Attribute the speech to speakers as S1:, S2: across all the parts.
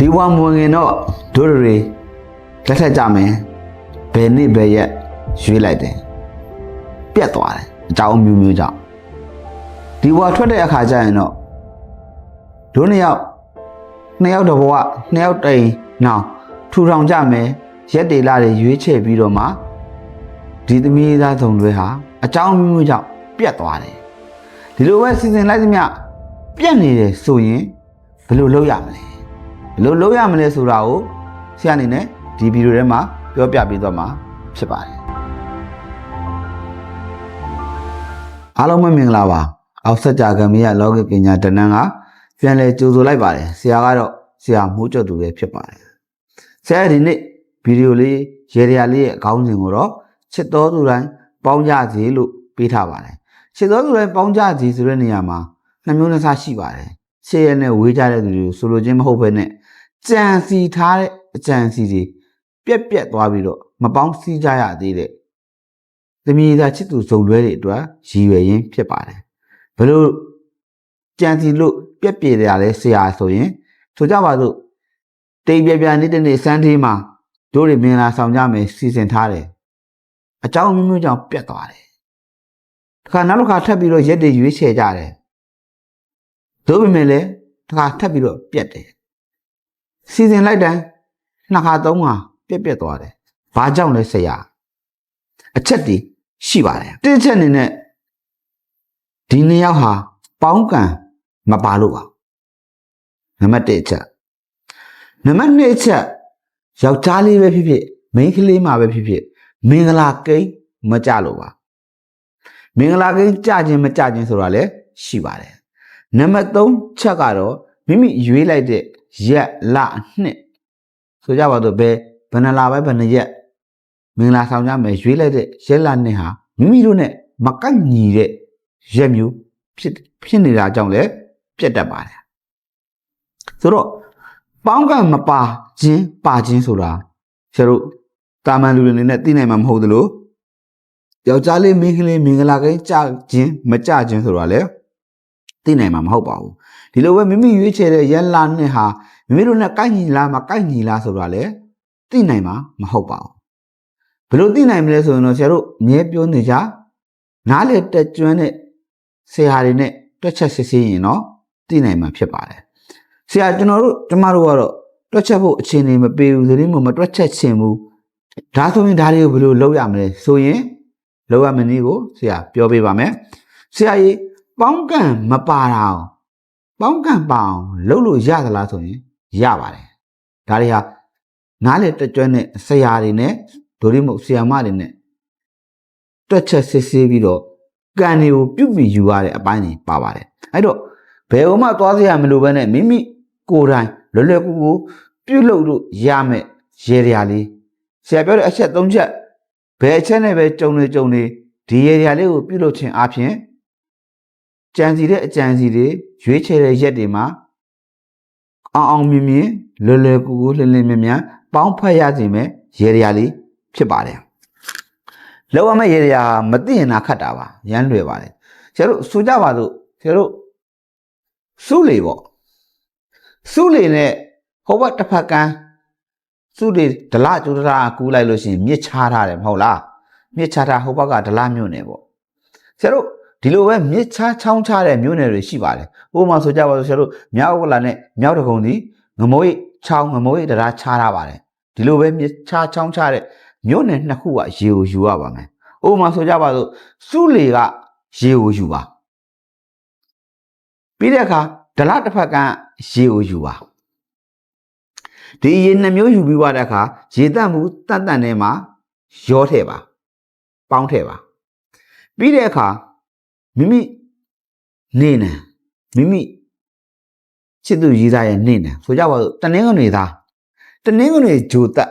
S1: ဒီဝါမဝင်ခင်တော့ဒိုတွေလက်ထက်ကြမယ်ဘယ်နှစ်ဘယ်ရက်ရွေးလိုက်တယ်ပြတ်သွားတယ်အကြောင်းအမျိုးမျိုးကြောင့်ဒီဝါထွက်တဲ့အခါကျရင်တော့ဒိုနှစ်ယောက်နှစ်ယောက်တစ်ဘဝနှစ်ယောက်တိန်နောင်ထူထောင်ကြမယ်ရက်တေလာတွေရွေးချယ်ပြီးတော့မှဒီသမီးသားဆောင်တွေဟာအကြောင်းအမျိုးမျိုးကြောင့်ပြတ်သွားတယ်ဒီလိုပဲစီစဉ်လိုက်သမျှပြတ်နေတယ်ဆိုရင်ဘယ်လိုလုပ်ရမလဲ ဘယ်လိုလုပ်ရမလဲဆိုတာကိုဆရာအနေနဲ့ဒီဗီဒီယိုထဲမှာပြောပြပေးသွားမှာဖြစ်ပါတယ်အားလုံးပဲမင်္ဂလာပါအောက်ဆက်ကြကံမီးရလောကပညာတနန်းကပြန်လဲကြိုဆိုလိုက်ပါတယ်ဆရာကတော့ဆရာမိုးကျော်သူပဲဖြစ်ပါတယ်ဆရာဒီနေ့ဗီဒီယိုလေးရေရရာလေးရဲ့အကောင်းစဉ်ကိုတော့ချစ်တော်သူတိုင်းပေါင်းကြစီလို့ပေးထားပါတယ်ချစ်တော်သူတိုင်းပေါင်းကြစီဆိုတဲ့နေရာမှာနှစ်မျိုးနှစ်ဆရှိပါတယ်ရှေ့ရနဲ့ဝေးကြတဲ့သူတွေကိုဆိုလိုခြင်းမဟုတ်ဘဲနဲ့ ကြံစီထားတဲ့အကြံစီတွေပြက်ပြက်သွားပြီးတော့မပေါင်းစည်းကြရသေးတဲ့သမီးသားချစ်သူစုံလွဲတွေအတွက်ရည်ရွယ်ရင်းဖြစ်ပါတယ်ဘယ်လို့ကြံစီလို့ပြက်ပြက်ရလဲဆရာဆိုရင်ဆိုကြပါစို့တိမ်ပြပြနေတဲ့နေ့စမ်းသေးမှာတို့တွေမင်္ဂလာဆောင်ကြမယ်စီစဉ်ထားတယ်အကြောင်းမျိုးမျိုးကြောင့်ပြက်သွားတယ်တခါနောက်တစ်ခါထပ်ပြီးတော့ရက်တွေရွေးချယ်ကြတယ်တို့ပေမဲ့လည်းတခါထပ်ပြီးတော့ပြက်တယ် စီစဉ်လိုက်တိုင်းနှစ်ခါသုံးခါပြက်ပြက်သွားတယ်။ဘာကြောင့်လဲဆရာအချက်တည်ရှိပါတယ်။တစ်ချက်အနေနဲ့ဒီနှစ်ယောက်ဟာပေါင်းကံမပါလို့ပါ။နံပါတ်1အချက်နံပါတ်2အချက်ယောက်ျားလေးပဲဖြစ်ဖြစ်မိန်းကလေးမှပဲဖြစ်ဖြစ်မင်္ဂလာကိန်းမကြလို့ပါ။မင်္ဂလာကိန်းကြခြင်းမကြခြင်းဆိုတာလည်းရှိပါတယ်။နံပါတ်3ချက်ကတော့မိမိရွေးလိုက်တဲ့ ရက်လနှစ်ဆိုကြပါတော့ဘယ်ဘယ်နှလပဲဘယ်နှရက်မင်္ဂလာဆောင်ကြမယ်ရွေးလိုက်တဲ့ရက်လနှစ်ဟာမိမိတို့ ਨੇ မကန့်ညီတဲ့ရက်မျိုးဖြစ်ဖြစ်နေတာကြောင့်လည်းပြတ်တတ်ပါတယ်ဆိုတော့ပေါင်းကမပါခြင်းပါခြင်းဆိုတာဆရာတို့တာမန်လူတွေအနေနဲ့သိနိုင်မှာမဟုတ်သလိုယောက်ျားလေးမိန်းကလေးမင်္ဂလာကိန်းကြခြင်းမကြခြင်းဆိုတာလည်း သိနိုင်မှာမဟုတ်ပါဘူးဒီလိုပဲမိမိရွေးချယ်တဲ့ရက်လနှစ်ဟာမိမိတို့နဲ့ကိုက်ညီလားမကိုက်ညီလားဆိုတာလည်းသိနိုင်မှာမဟုတ်ပါဘူးဘယ်လိုသိနိုင်မလဲဆိုရင်တော့ဆရာတို့အမြဲပြောနေကြနားလေတက်ကျွမ်းတဲ့ဆရာတွေနဲ့တွက်ချက်စစ်ဆေးရင်တော့သိနိုင်မှာဖြစ်ပါတယ်ဆရာကျွန်တော်တို့ကျမတို့ကတော့တွက်ချက်ဖို့အခြေအနေမပေးဘူးဆိုရင်မတွက်ချက်ချင်ဘူးဒါဆိုရင်ဒါတွေကိုဘယ်လိုလုပ်ရမလဲဆိုရင်လုပ်ရမနည်းကိုဆရာပြောပေးပါမယ်ဆရာကြီး ပေါင်းကံမပါတာအောင်ပေါင်းကံပါအောင်လုပ်လို့ရသလားဆိုရင်ရပါတယ်ဒါတွေဟာနားလေတက်ကျွမ်းတဲ့ဆရာတွေနဲ့ဒိုရိမုတ်ဆရာမတွေနဲ့တွက်ချက်စစ်ဆေးပြီးတော့ကံတွေကိုပြုတ်ပြီးယူရတဲ့အပိုင်းတွေပါပါတယ်အဲ့တော့ဘယ်ဟိုမှသွားစရာမလိုဘဲနဲ့မိမိကိုယ်တိုင်လွယ်လွယ်ကူကူပြုတ်လို့လို့ရမယ်ရေရာလေးဆရာပြောတဲ့အချက်၃ချက်ဘယ်အချက်နဲ့ပဲကြုံနေကြုံနေဒီရေရာလေးကိုပြုတ်လို့ခြင်းအပြင် ကြံစီတဲ့အကြံစီတွေရွေးချယ်တဲ့ရက်တွေမှာအောင်အောင်မြင်မြင်လွယ်လွယ်ကူကူလင်းလင်းမြင်မြင်ပေါင်းဖက်ရစီမယ်ရေရာလေးဖြစ်ပါတယ်လောက်ရမယ့်ရေရာမသိရင်နာခတ်တာပါရမ်းလွယ်ပါတယ်ဆရာတို့ဆိုကြပါစို့ဆရာတို့စုလေပေါ့စုလေနဲ့ဟိုဘက်တစ်ဖက်ကန်းစုလေဒလကျူဒရာကူးလိုက်လို့ရှိရင်မြစ်ချထားတယ်မဟုတ်လားမြစ်ချထားဟိုဘက်ကဒလမြို့နယ်ပေါ့ဆရာတို့ ဒီလိုပဲမြစ်ချချောင်းချတဲ့မြို့နယ်တွေရှိပါတယ်ဥပမာဆိုကြပါစို့ဆရာတို့မြောက်ဥက္ကလာနဲ့မြောက်တကုံဒီငမိုးရိပ်ချောင်းငမိုးရိပ်တရားချထားပါတယ်ဒီလိုပဲမြစ်ချချောင်းချတဲ့မြို့နယ်နှစ်ခုကရေကိုယူရပါမယ်ဥပမာဆိုကြပါစို့စုလေကရေကိုယူပါပြီးတဲ့အခါဒလတစ်ဖက်ကရေကိုယူပါဒီရေနှစ်မျိုးယူပြီးွားတဲ့အခါရေတန့်မှုတန့်တန့်ထဲမှာရောထည့်ပါ ပေါင်းထည့်ပါပြီးတဲ့အခါ မိမိနေနံမိမိချစ်သူရေးသားရဲ့နေနံဆိုကြပါစို့တနင်္ဂနွေသားတနင်္ဂနွေဂျိုတက်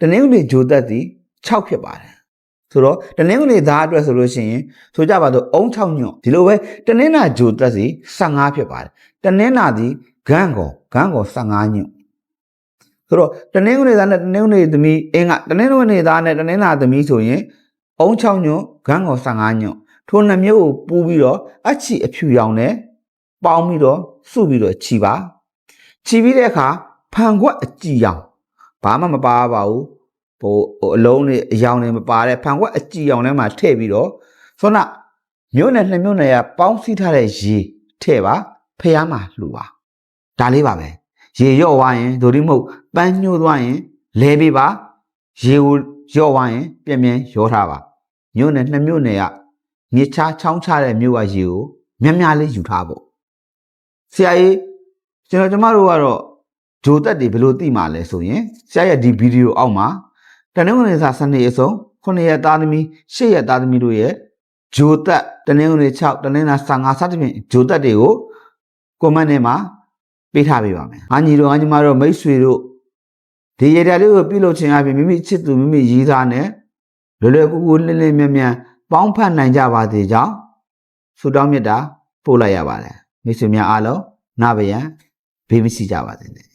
S1: တနင်္ဂနွေဂျိုတက်သည်6ဖြစ်ပါတယ်ဆိုတော့တနင်္ဂနွေသားအတွက်ဆိုလို့ရှိရင်ဆိုကြပါစို့အုံး6ညွန့်ဒီလိုပဲတနင်္လာဂျိုတက်စီ15ဖြစ်ပါတယ်တနင်္လာသည်ဂန်းကောဂန်းကော15ညွန့်ဆိုတော့တနင်္ဂနွေသားနဲ့တနင်္ဂနွေသမီးအင်းကတနင်္ဂနွေသားနဲ့တနင်္လာသမီးဆိုရင်အုံး6ညွန့်ဂန်းကော15ညွန့် ထိုနှမျိုးကိုပူးပြီးတော့အချီအဖြူရောင်နဲ့ပေါင်းပြီးတော့စုပြီးတော့ခြီပါချီပြီးတဲ့အခါဖန်ခွက်အကြည်အောင်ဘာမှမပါပါဘူးဟိုဟိုအလုံးတွေအယောင်တွေမပါတဲ့ဖန်ခွက်အကြည်အောင်ထဲမှာထည့်ပြီးတော့ဆိုတော့မြို့နယ်နှစ်မြို့နယ်ကပေါင်းစည်းထားတဲ့ရေထည့်ပါဖျားမှာလှူပါဒါလေးပါပဲရေရော့သွားရင်ဒိုဒီမဟုတ်ပန်းညှိုးသွားရင်လဲပေးပါရေကိုရော့သွားရင် ပြန်ပြန်ရောထားပါမြို့နယ်နှစ်မြို့နယ်က မြေချားချောင်းချတဲ့မြို့ကရေကိုမြတ်များလေးယူထားဖို့ဆရာကြီးကျွန်တော်ကျမတို့ကတော့ဂျိုတက်တွေဘယ်လိုသိမှာလဲဆိုရင်ဆရာရဲ့ဒီဗီဒီယိုအောက်မှာတနင်္ဂနွေစာစနေအစုံ9ရက်သားသမီး10ရက်သားသမီးတို့ရဲ့ဂျိုတက်တနင်္ဂနွေ6တနင်္လာ15စသဖြင့်ဂျိုတက်တွေကိုကွန်မန့်ထဲမှာပေးထားပေးပါမယ်။ဟာညီတို့ဟာညီမတို့မိတ်ဆွေတို့ဒီရတဲ့လေးကိုပြုလုပ်ခြင်းအပြင်မိမိချစ်သူမိမိရည်သားနဲ့လွယ်လွယ်ကူကူလင်းလင်းမြတ်မြတ် ပေါင်းဖက်နိုင်ကြပါသေးကြောင်းဆုတောင်းမေတ္တာပို့လိုက်ရပါတယ်။မိတ်ဆွေများအားလုံးနားပယံဘေးမရှိကြပါစေနဲ့